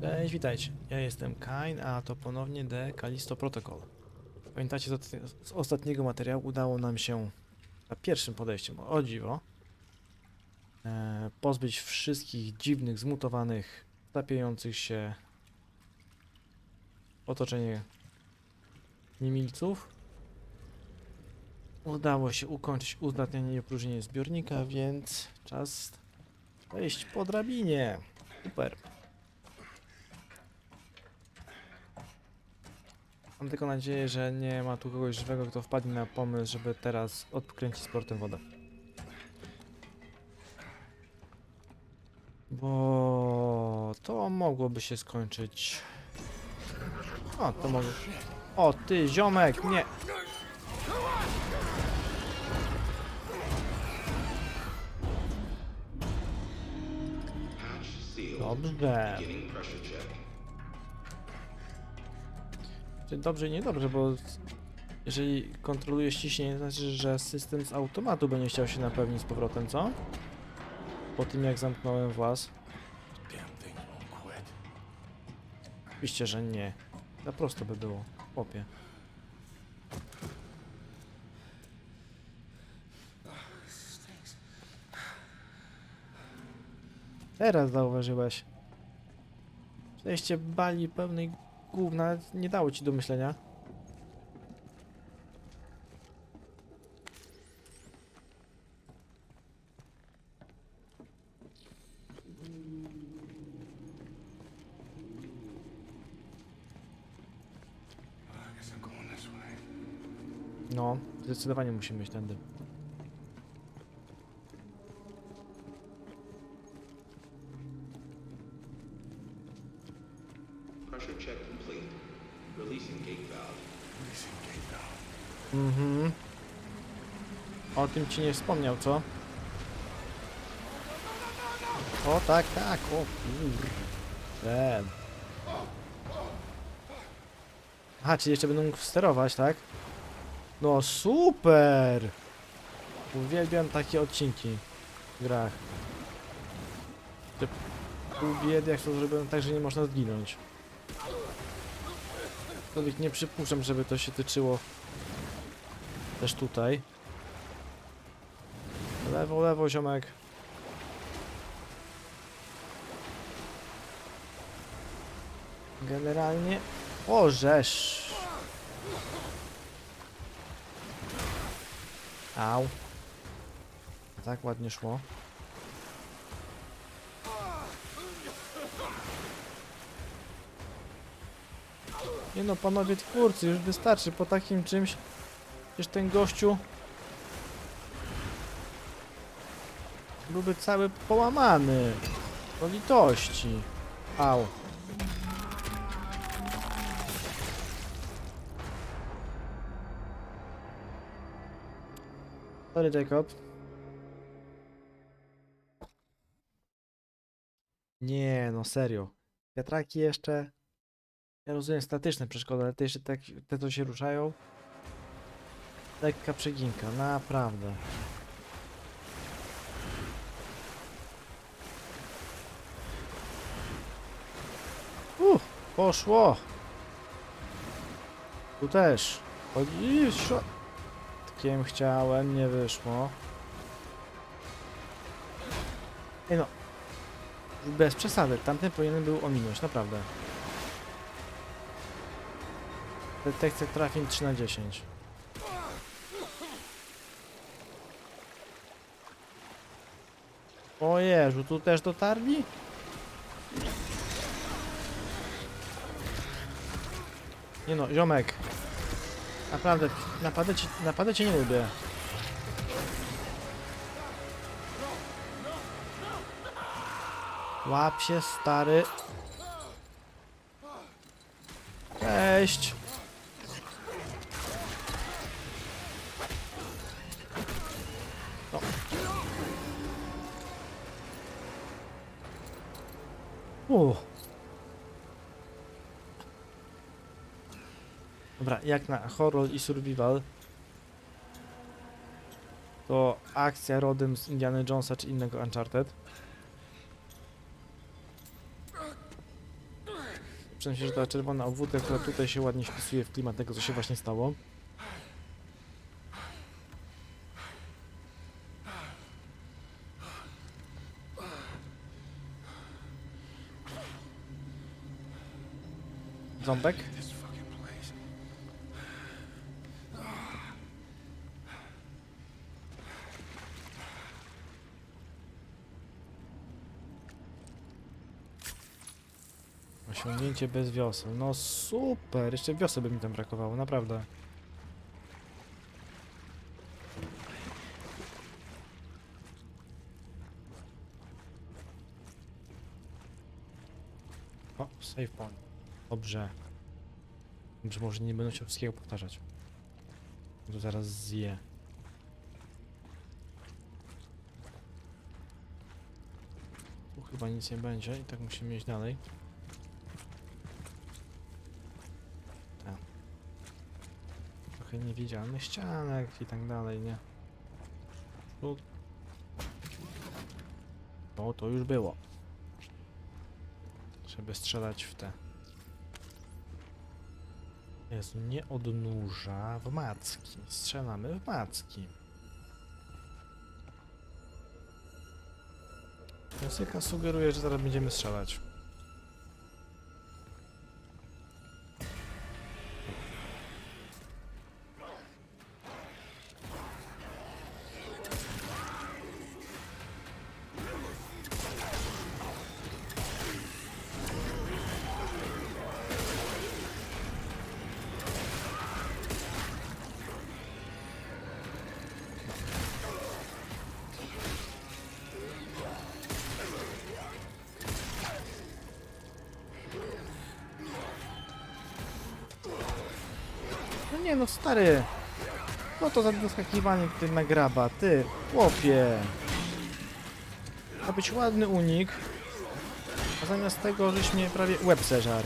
Cześć, witajcie. Ja jestem Kain, a to ponownie The Callisto Protocol. Pamiętacie, z, ostatniego materiału udało nam się za pierwszym podejściem, o dziwo, e, pozbyć wszystkich dziwnych, zmutowanych, tapiających się otoczenie niemilców. Udało się ukończyć uzdatnianie i opróżnienie zbiornika, więc czas wejść po drabinie. Super. Mam tylko nadzieję, że nie ma tu kogoś żywego, kto wpadnie na pomysł, żeby teraz odkręcić sportem wodę. Bo to mogłoby się skończyć. O, to mogło. O, ty ziomek, nie. Dobrze. Dobrze i niedobrze, bo jeżeli kontrolujesz ciśnienie, to znaczy, że system z automatu będzie chciał się napełnić z powrotem, co? Po tym jak zamknąłem włas. Oczywiście, że nie. Za prosto by było. Chłopie. Teraz zauważyłeś. Przejście bali pełnej gówna nie dało ci do myślenia. No, zdecydowanie musimy iść tędy. Tym ci nie wspomniał, co? O tak, tak, o kur... Ten. Aha, czyli jeszcze będę mógł sterować, tak? No super! Uwielbiam takie odcinki w grach. Te pół jak to zrobione tak, że nie można zginąć. Aczkolwiek nie przypuszczam, żeby to się tyczyło też tutaj. Lewo, lewo, ziomek. Generalnie... O, żeż! Au. Tak ładnie szło. Nie no, panowie twórcy, już wystarczy po takim czymś. Przecież ten gościu byłby cały połamany. Po litości. Au. Sorry, Jacob. Nie, no serio. Wiatraki jeszcze. Ja rozumiem statyczne przeszkody, ale te jeszcze tak, te co się ruszają. Lekka przeginka, naprawdę. Uff, poszło. Tu też. Chodzi, Takiem chciałem, nie wyszło. Ej no. Bez przesady, tamten powinien był ominąć, naprawdę. Detekcja trafień 3 na 10. O Jezu, tu też dotarli? Nie no, ziomek. Naprawdę, naprawdę cię, naprawdę cię nie lubię. Łap się, stary. Cześć. O. Uff. Jak na horror i survival to akcja rodem z Indiana Jonesa czy innego Uncharted. Przyznam się, że ta czerwona obwódka, która tutaj się ładnie wpisuje w klimat tego, co się właśnie stało. Ząbek? Bez wiosel. No super! Jeszcze wiosel by mi tam brakowało, naprawdę. O, save point. Dobrze. Dobrze, może nie będę chciał wszystkiego powtarzać. To zaraz zje. Tu chyba nic nie będzie i tak musimy iść dalej. Tak. Trochę niewidzialnych ścianek i tak dalej, nie? Tu... O, to już było. Żeby strzelać w te. Jezu, nie odnóża w macki. Strzelamy w macki. Muzyka sugeruje, że zaraz będziemy strzelać. Nie no, stary. No to za doskakiwanie ty na graba, ty, chłopie. Ma być ładny unik. A zamiast tego, żeś mnie prawie łeb zeżar.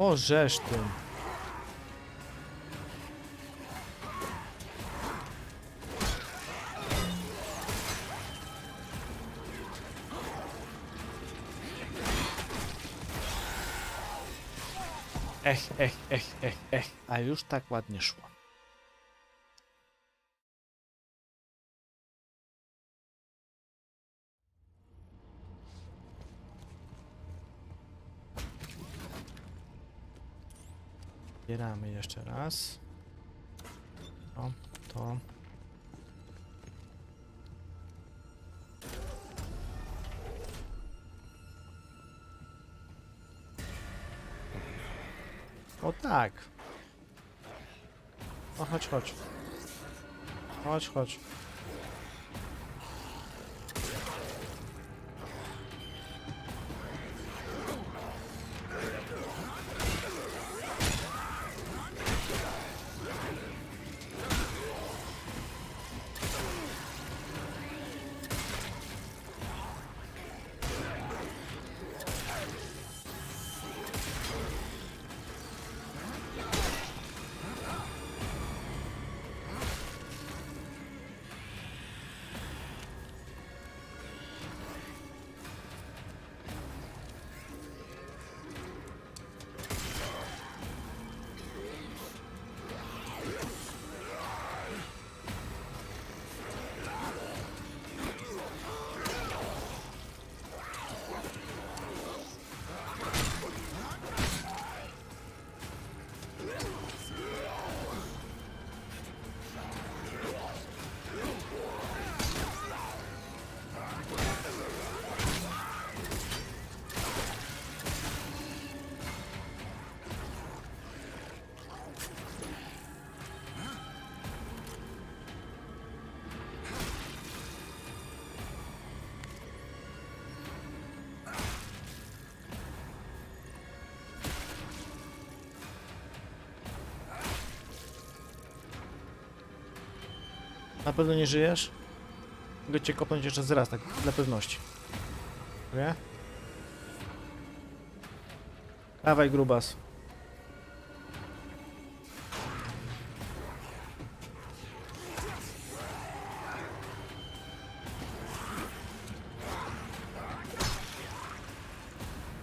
O, żeż ty. Ech, ech, ech, ech, ech, a już tak ładnie szło. Zbieramy jeszcze raz. To, to. O tak. O, chodź, chodź. Chodź, chodź. Na pewno nie żyjesz? Mogę cię kopnąć jeszcze raz, tak dla pewności. Wie? Dawaj, grubas.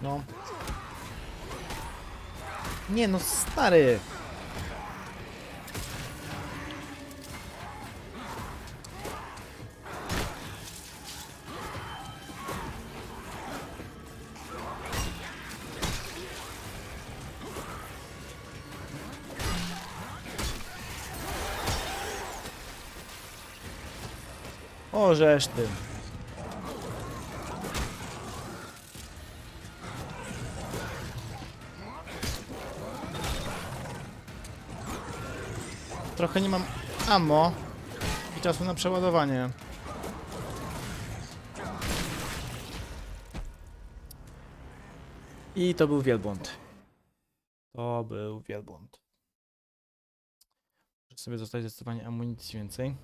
No. Nie no, stary! O, żeż ty. Trochę nie mam ammo i czasu na przeładowanie. I to był wielbłąd. To był wielbłąd. Muszę sobie zostać zdecydowanie amunicji więcej.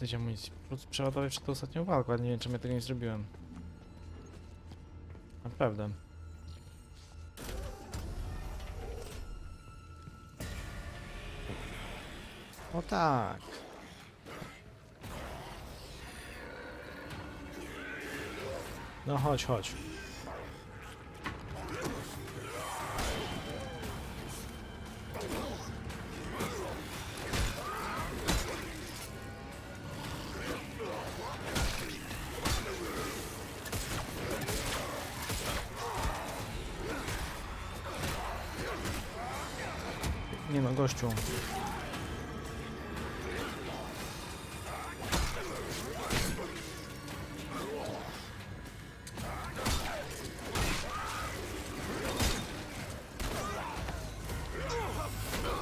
Sobie amunicji? Prostu przeładować przed ostatnią walką, ale nie wiem czemu ja tego nie zrobiłem. Naprawdę. O tak. No chodź, chodź. Gościu.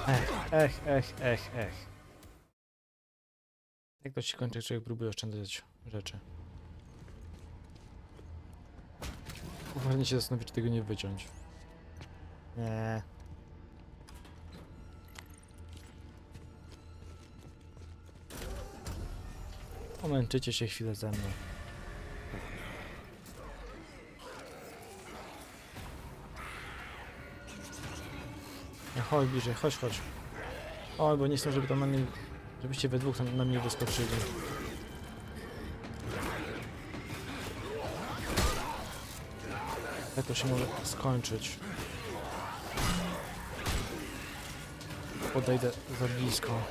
Ech, ech, ech, ech, ech. Jak to się kończy, jak człowiek próbuje oszczędzać rzeczy? Powinien się zastanowić, czy tego nie wyciąć. Nie. Pomęczycie się chwilę ze mną. No chodź bliżej, chodź, chodź. Oj, bo nie chcę, żeby tam na mnie... Żebyście we dwóch tam na mnie wyskoczyli. Jak to się może skończyć? Podejdę za blisko.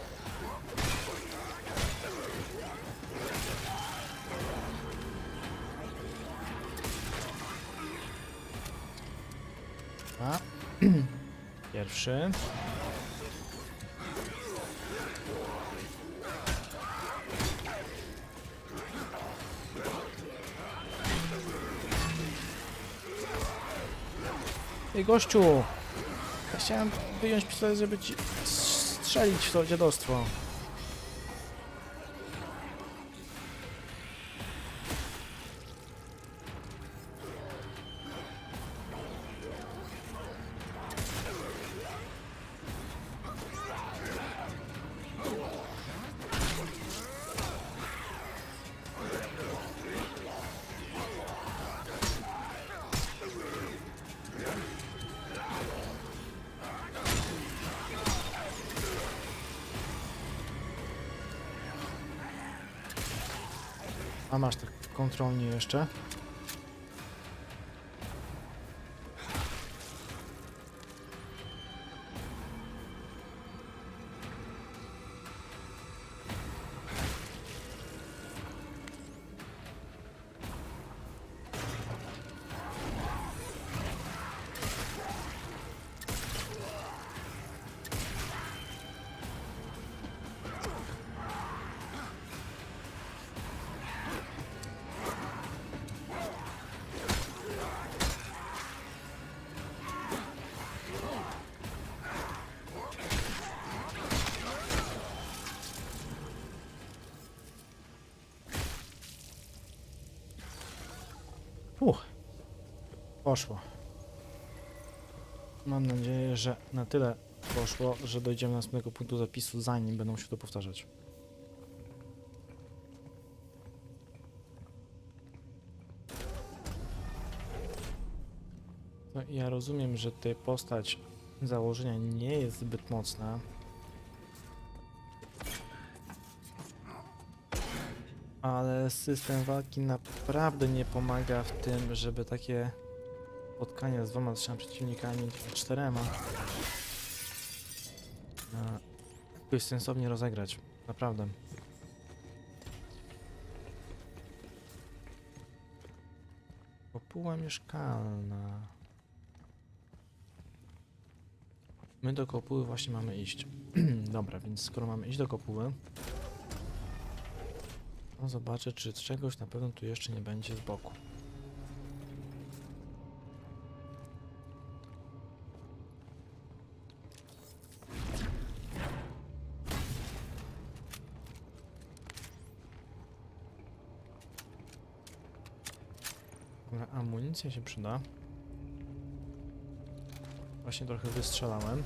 Pierwszy. Ej, gościu! Chciałem wyjąć pistolet, żeby ci strzelić w to dziadostwo. A masz tak kontrolnie jeszcze. Uch. Poszło. Mam nadzieję, że na tyle poszło, że dojdziemy do następnego punktu zapisu, zanim będą się to powtarzać. No, ja rozumiem, że tutaj postać założenia nie jest zbyt mocna. System walki naprawdę nie pomaga w tym, żeby takie spotkania z dwoma, trzema przeciwnikami, czterema e, jakoś sensownie rozegrać. Naprawdę. Kopuła mieszkalna. My do kopuły właśnie mamy iść. Dobra, więc skoro mamy iść do kopuły, to zobaczę, czy czegoś na pewno tu jeszcze nie będzie z boku. Amunicja się przyda. Właśnie trochę wystrzelałem.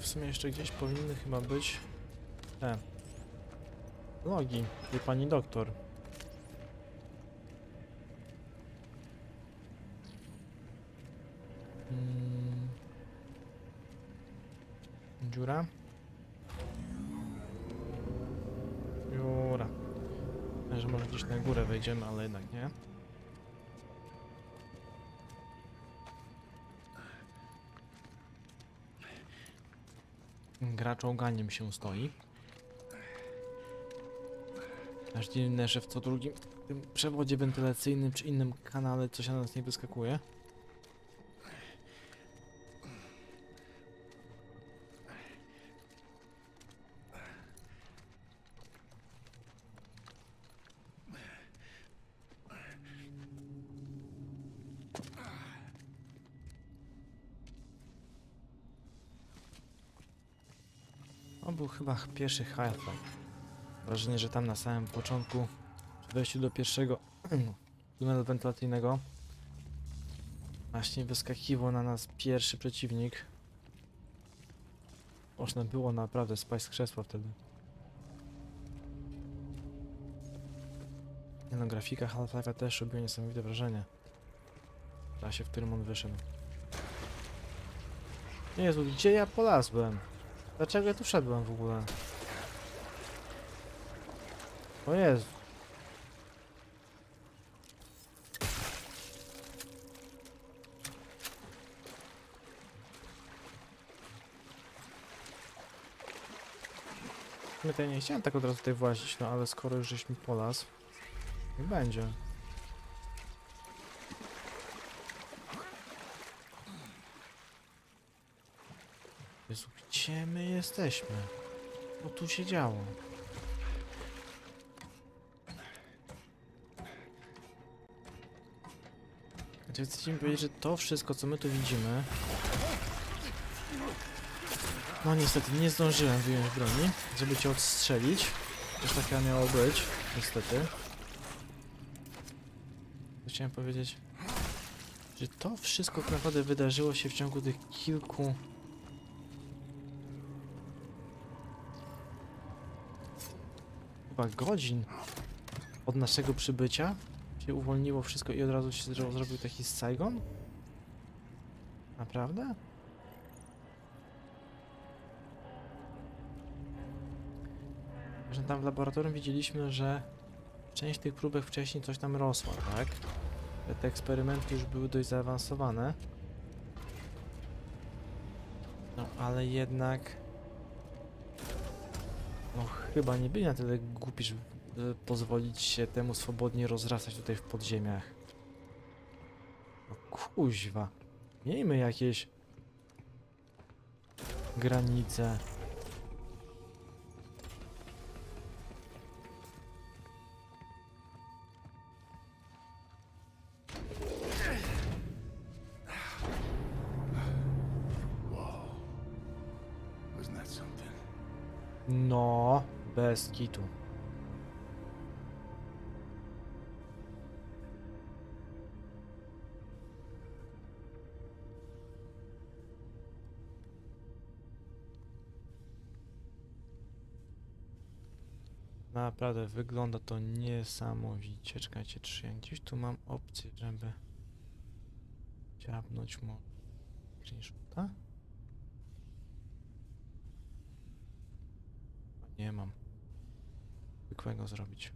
W sumie jeszcze gdzieś powinny chyba być te logi tej pani doktor. Mm. Dziura? Dziura. Że może gdzieś na górę wejdziemy, ale jednak nie. Czołganiem się stoi. Aż dziwne, że w co drugim tym przewodzie wentylacyjnym czy innym kanale coś na nas nie wyskakuje. Chyba ch- pierwszy Half-Life. Wrażenie, że tam na samym początku, przy wejściu do pierwszego tunelu wentylacyjnego, właśnie wyskakiwał na nas pierwszy przeciwnik. Można było naprawdę spaść z krzesła wtedy. No, grafika Half-Life'a też robiła niesamowite wrażenie. W czasie, w którym on wyszedł. Jezu, gdzie ja polazłem? Dlaczego ja tu wszedłem w ogóle? O Jezu. My tutaj nie chciałem tak od razu tutaj włazić, no ale skoro już żeś mi polazł, niech będzie. Jezu, gdzie my jesteśmy? Co tu się działo? Znaczy, chcecie powiedzieć, że to wszystko, co my tu widzimy... No niestety, nie zdążyłem wyjąć broni, żeby cię odstrzelić. Też taka miało być, niestety. Chciałem powiedzieć, że to wszystko tak naprawdę wydarzyło się w ciągu tych kilku chyba godzin od naszego przybycia się uwolniło wszystko i od razu się zro zrobił taki Saigon? Naprawdę? Że tam w laboratorium widzieliśmy, że część tych próbek wcześniej coś tam rosła, tak? Te- Te eksperymenty już były dość zaawansowane. No ale jednak chyba nie byli na tyle głupi, żeby e, pozwolić się temu swobodnie rozrastać tutaj w podziemiach. No kuźwa. Miejmy jakieś granice. No, bez kitu. Naprawdę wygląda to niesamowicie. Czekajcie, czy ja gdzieś tu mam opcję, żeby ciapnąć mu screenshota? Nie mam. Zwykłego zrobić.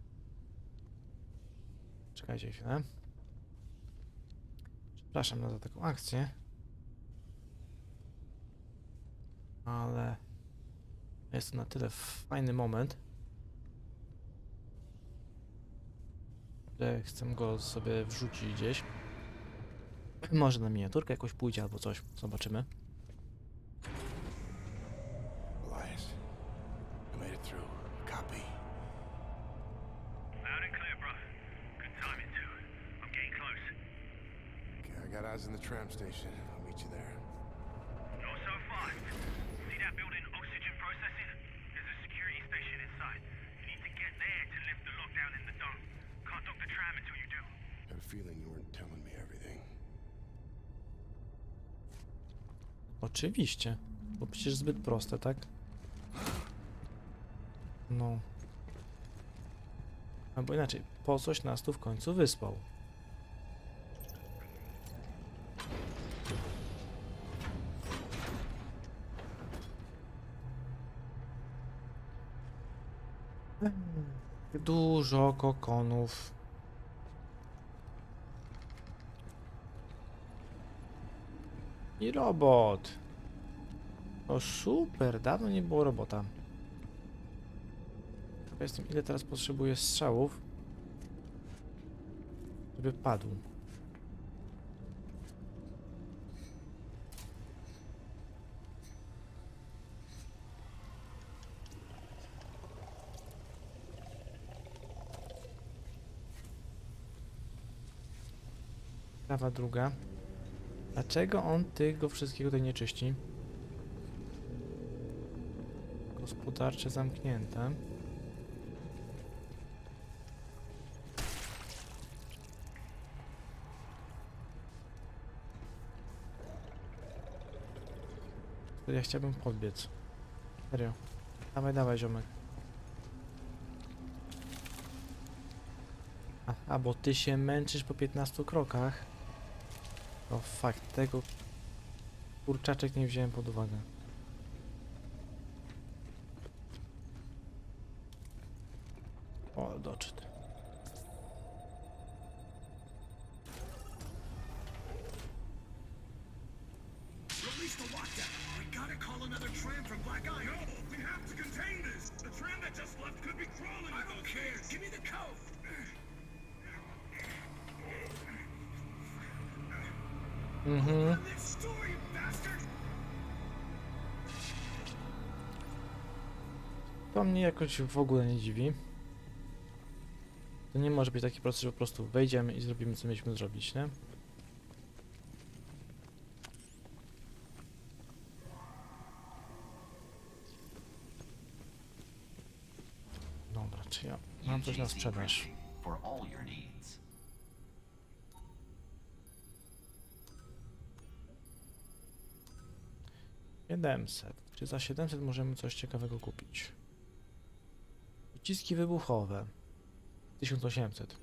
Czekajcie chwilę. Przepraszam za taką akcję. Ale jest to na tyle fajny moment, że chcę go sobie wrzucić gdzieś. Może na miniaturkę jakoś pójdzie albo coś. Zobaczymy. Oczywiście. Bo przecież zbyt proste, tak? No. Albo inaczej, po coś nas tu w końcu wyspał. Dużo kokonów. I robot. O super, dawno nie było robota. Ciekaw Jestem, ile teraz potrzebuję strzałów, żeby padł. Prawa druga. Dlaczego on tego wszystkiego tutaj nie czyści? Gospodarcze zamknięte. Ja chciałbym podbiec. Serio. Dawaj, dawaj, ziomek. Aha, bo ty się męczysz po 15 krokach. O fakt, tego kurczaczek nie wziąłem pod uwagę. Mhm. To mnie jakoś w ogóle nie dziwi. To nie może być taki proces, że po prostu wejdziemy i zrobimy co mieliśmy zrobić, nie? Dobra, czy ja mam coś na sprzedaż? 700. Czy za 700 możemy coś ciekawego kupić? Pociski wybuchowe. 1800.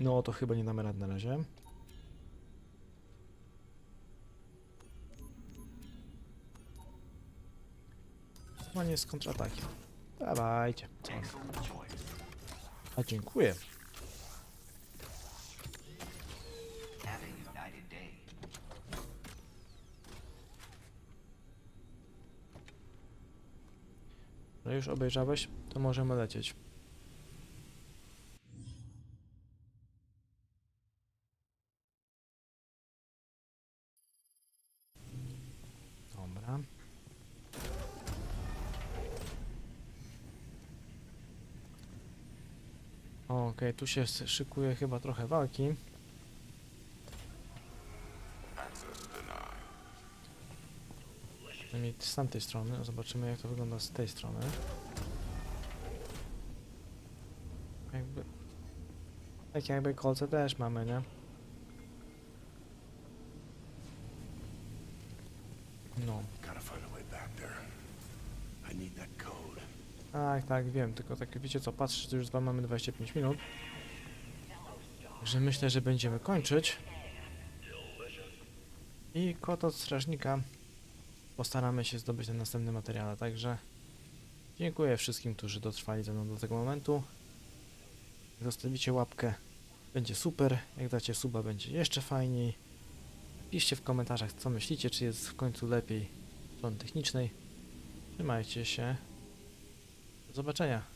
No to chyba nie damy rad na razie. Manie z kontratakiem. Dawajcie. A dziękuję. No już obejrzałeś? To możemy lecieć. Dobra. Okej, tu się szykuje chyba trochę walki. Z tamtej strony. Zobaczymy jak to wygląda z tej strony. Jakby... Tak jakby kolce też mamy, nie? No. Tak, tak, wiem, tylko tak wiecie co, patrzę, że już z wami mamy 25 minut. Że myślę, że będziemy kończyć. I kot od strażnika postaramy się zdobyć ten następny materiał, także dziękuję wszystkim, którzy dotrwali ze mną do tego momentu. Jak zostawicie łapkę, będzie super. Jak dacie suba, będzie jeszcze fajniej. Piszcie w komentarzach, co myślicie, czy jest w końcu lepiej strony technicznej. Trzymajcie się. Do zobaczenia.